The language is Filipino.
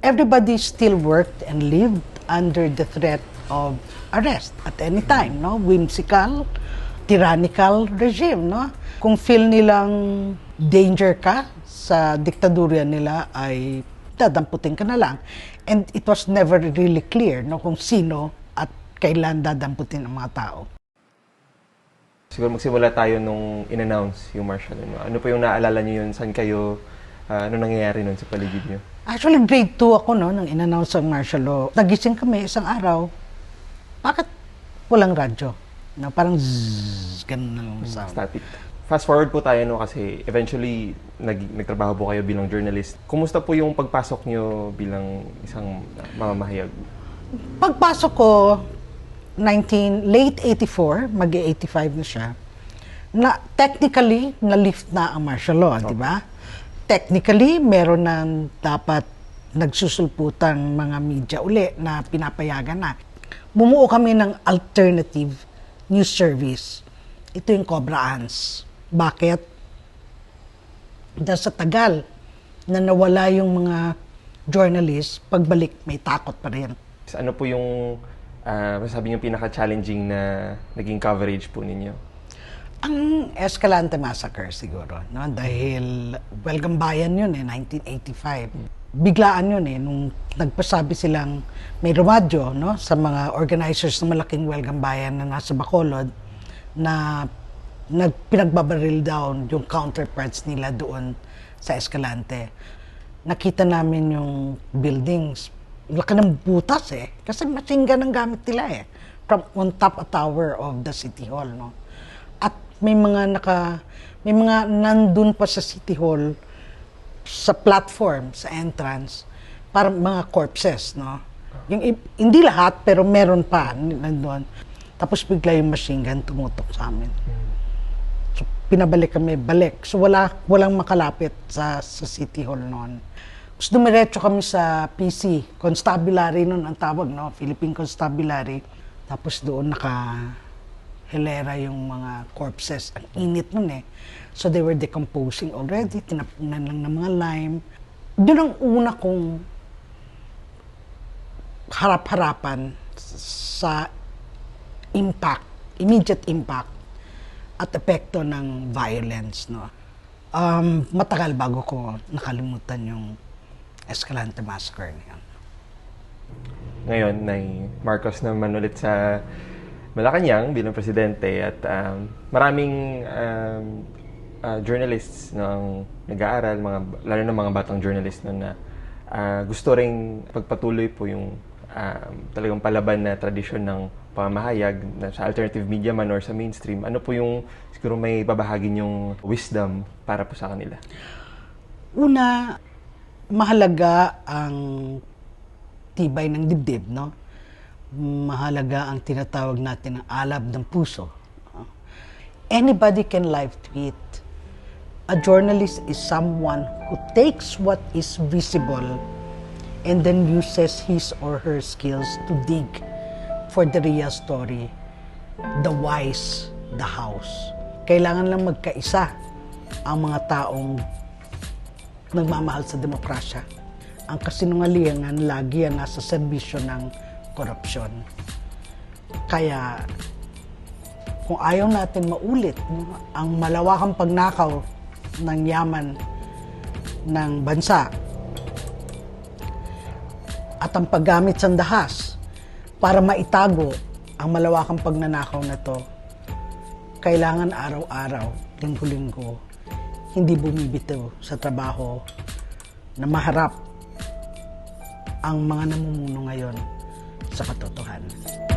everybody still worked and lived under the threat of arrest at any time, no? Whimsical, tyrannical regime, no? Kung feel nilang danger ka sa diktadurya nila ay dadamputin ka na lang. And it was never really clear no, kung sino at kailan dadamputin ang mga tao. Siguro magsimula tayo nung in-announce yung martial law. Ano po yung naalala niyo yun? Saan kayo? Ah, ano nangyayari nun sa paligid niyo? Actually, grade 2 ako no, nang in-announce ang martial law. Nagising kami isang araw. Bakit walang radyo? No, parang zzz, ganun na lang ang sound. Static. Fast forward po tayo no kasi eventually nag, nagtrabaho po kayo bilang journalist. Kumusta po yung pagpasok niyo bilang isang mamamahayag? Pagpasok ko, 19, late 84, mag-85 na siya, na technically, na-lift na ang martial law, di ba? Technically, meron na dapat nagsusulputan mga media uli na pinapayagan na. Bumuo kami ng alternative news service. Ito yung Cobra Ants. Bakit? Dahil sa tagal na nawala yung mga journalists, pagbalik may takot pa rin. Ano po yung uh, masasabi niyo pinaka-challenging na naging coverage po ninyo? Ang Escalante Massacre siguro, no? Dahil Welcome Bayan yun eh, 1985. Biglaan yun eh, nung nagpasabi silang may rumadyo, no? Sa mga organizers ng malaking Welcome Bayan na nasa Bacolod, na nagpinagbabaril down yung counterparts nila doon sa Escalante. Nakita namin yung buildings, laki ng butas eh. Kasi machine gun ang gamit nila eh. From on top a tower of the City Hall, no? May mga naka, may mga nandun pa sa City Hall, sa platform, sa entrance, para mga corpses, no? Yung, hindi lahat, pero meron pa nandun. Tapos bigla yung machine gun tumutok sa amin. So, pinabalik kami, balik. So, wala, walang makalapit sa, sa City Hall noon. Tapos dumiretso kami sa PC, Constabulary noon ang tawag, no? Philippine Constabulary. Tapos doon naka hilera yung mga corpses. Ang init nun eh. So they were decomposing already. Tinapunan lang ng mga lime. Doon ang una kong harap-harapan sa impact, immediate impact at epekto ng violence. No? Um, matagal bago ko nakalimutan yung Escalante Massacre na. Ngayon, nay Marcos naman ulit sa Malacanang bilang presidente at um, maraming um, uh, journalists ng nag-aaral, mga, lalo na mga batang journalist na uh, gusto ring pagpatuloy po yung um, talagang palaban na tradisyon ng pamamahayag na sa alternative media man or sa mainstream. Ano po yung siguro may babahagi yung wisdom para po sa kanila? Una, mahalaga ang tibay ng dibdib, no? Mahalaga ang tinatawag natin ng alab ng puso. Anybody can live tweet. A journalist is someone who takes what is visible and then uses his or her skills to dig for the real story, the wise, the house. Kailangan lang magkaisa ang mga taong nagmamahal sa demokrasya. Ang kasinungalingan lagi ang nasa serbisyo ng korupsyon. Kaya kung ayaw natin maulit ang malawakang pagnakaw ng yaman ng bansa at ang paggamit sa dahas para maitago ang malawakang pagnanakaw na to, kailangan araw-araw, linggo-linggo, hindi bumibitaw sa trabaho na maharap ang mga namumuno ngayon sa katotohanan.